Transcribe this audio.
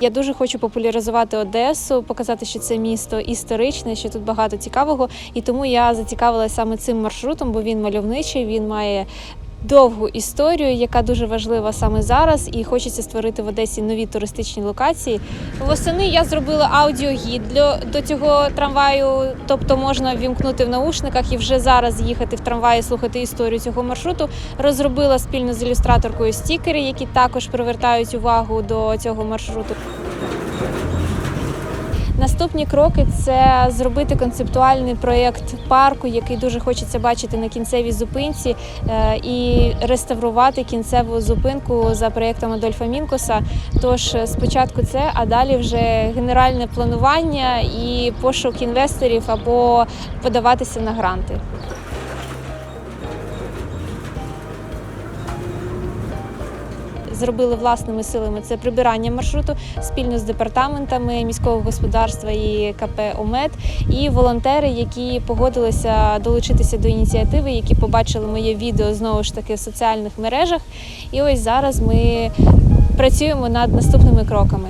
Я дуже хочу популяризувати Одесу, показати, що це місто історичне, що тут багато цікавого. І тому я зацікавилася саме цим маршрутом, бо він мальовничий, він має. Довгу історію, яка дуже важлива саме зараз, і хочеться створити в Одесі нові туристичні локації. Восени я зробила аудіогід для до цього трамваю, тобто можна вімкнути в наушниках і вже зараз їхати в трамваї, слухати історію цього маршруту. Розробила спільно з ілюстраторкою стікери, які також привертають увагу до цього маршруту. Наступні кроки це зробити концептуальний проєкт парку, який дуже хочеться бачити на кінцевій зупинці, е, і реставрувати кінцеву зупинку за проєктом Адольфа Мінкоса. Тож е, спочатку це, а далі вже генеральне планування і пошук інвесторів або подаватися на гранти. Зробили власними силами це прибирання маршруту спільно з департаментами міського господарства і КП ОМЕД, і волонтери, які погодилися долучитися до ініціативи, які побачили моє відео знову ж таки в соціальних мережах. І ось зараз ми працюємо над наступними кроками.